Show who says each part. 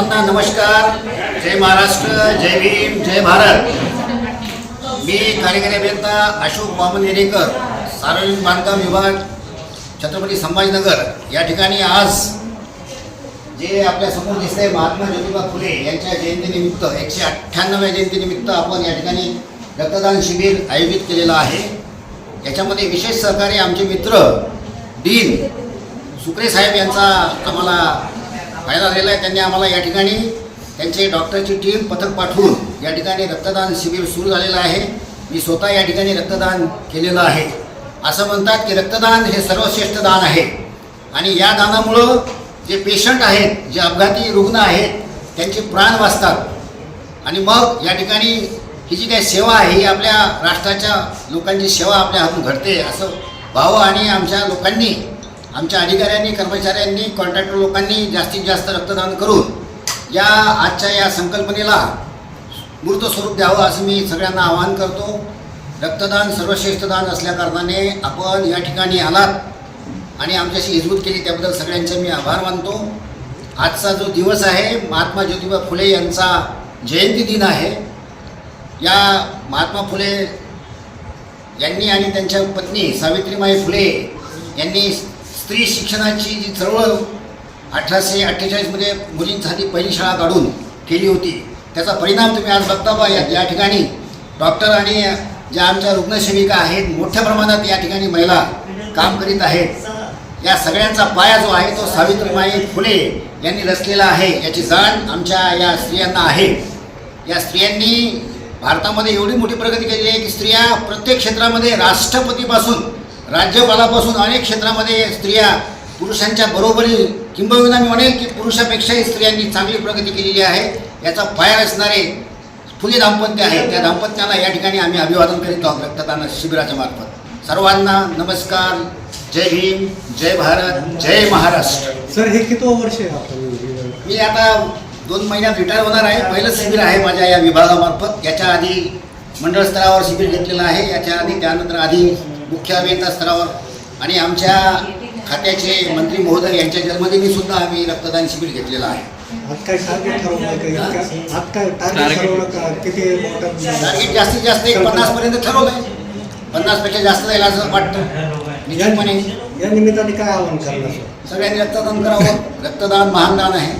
Speaker 1: सर्वांना नमस्कार. जय महाराष्ट्र जय भीम जय भारत. मी कार्यकारी अभियंता अशोक वामन येरेकर सार्वजनिक बांधकाम विभाग छत्रपती संभाजीनगर. या ठिकाणी आज जे आपल्यासमोर दिसतंय महात्मा ज्योतिबा फुले यांच्या जयंतीनिमित्त एकशे अठ्ठ्याण्णव्या जयंतीनिमित्त आपण या ठिकाणी रक्तदान शिबिर आयोजित केलेलं आहे. याच्यामध्ये विशेष सहकारी आमचे मित्र डीन सुक्रे साहेब यांचा आम्हाला फायदा झालेला आहे. त्यांनी आम्हाला या ठिकाणी त्यांचे डॉक्टरची टीम पथक पाठवून या ठिकाणी रक्तदान शिबिर सुरू झालेलं आहे. मी स्वतः या ठिकाणी रक्तदान केलेलं आहे. असं म्हणतात की रक्तदान हे सर्वश्रेष्ठ दान आहे. आणि या दानामुळं जे पेशंट आहेत जे अपघाती रुग्ण आहेत त्यांचे प्राण वाचतात. आणि मग या ठिकाणी ही जी काही सेवा आहे ही आपल्या राष्ट्राच्या लोकांची सेवा आपल्या हातून घडते असं भाव आणि आमच्या लोकांनी आमच्या अधिकाऱ्यांनी कर्मचाऱ्यांनी कॉन्ट्रॅक्टर लोकांनी जास्तीत जास्त रक्तदान करून या आजच्या या संकल्पनेला मूर्त स्वरूप द्यावं असं मी सगळ्यांना आवाहन करतो. रक्तदान सर्वश्रेष्ठ दान असल्याकारणाने आपण या ठिकाणी आलात आणि आमच्याशी हिजबूत केली त्याबद्दल सगळ्यांचे मी आभार मानतो. आजचा जो दिवस आहे महात्मा ज्योतिबा फुले यांचा जयंती दिन आहे. या महात्मा फुले यांनी आणि त्यांच्या पत्नी सावित्रीमाई फुले यांनी स्त्री शिक्षणाची जी चळवळ अठराशे अठ्ठेचाळीसमध्ये मुलींसाठी पहिली शाळा काढून केली होती त्याचा परिणाम तुम्ही आज बघता बा या ठिकाणी डॉक्टर आणि ज्या आमच्या रुग्णसेविका आहेत मोठ्या प्रमाणात या ठिकाणी महिला काम करीत आहेत. या सगळ्यांचा पाया जो आहे तो सावित्रीमाई फुले यांनी रचलेला आहे. याची जाण आमच्या या स्त्रियांना आहे. या स्त्रियांनी भारतामध्ये एवढी मोठी प्रगती केलेली आहे की स्त्रिया प्रत्येक क्षेत्रामध्ये राष्ट्रपतीपासून राज्यपालापासून अनेक क्षेत्रामध्ये स्त्रिया पुरुषांच्या बरोबरी किंबहुना मी म्हणेल की पुरुषापेक्षाही स्त्रियांनी चांगली प्रगती केलेली आहे. याचा पाया असणारे फुले दाम्पत्य आहे त्या दाम्पत्याला या ठिकाणी आम्ही अभिवादन करीत आहोत रक्तदान शिबिराच्या मार्फत. सर्वांना नमस्कार. जय भीम. जय भारत. जय महाराष्ट्र.
Speaker 2: सर हे किती वर्ष
Speaker 1: मी आता दोन महिन्यात रिटायर होणार आहे. पहिलं शिबिर आहे माझ्या या विभागामार्फत. याच्या आधी मंडळ स्तरावर शिबिर घेतलेलं आहे. याच्या आधी त्यानंतर आधी मुख्य अभियंता स्तरावर. आणि आमच्या खात्याचे मंत्री महोदय यांच्या जन्मदिनी सुद्धा आम्ही रक्तदान शिबिर घेतलेलं आहे.
Speaker 2: टार्गेट
Speaker 1: जास्तीत जास्त एक पन्नासपर्यंत ठरवलं आहे पन्नासपेक्षा जास्त जाईल असं वाटतं. निश्चितपणे.
Speaker 2: या निमित्ताने काय आव्हान करणार?
Speaker 1: सगळ्यांनी रक्तदान करावं. रक्तदान महान दान आहे.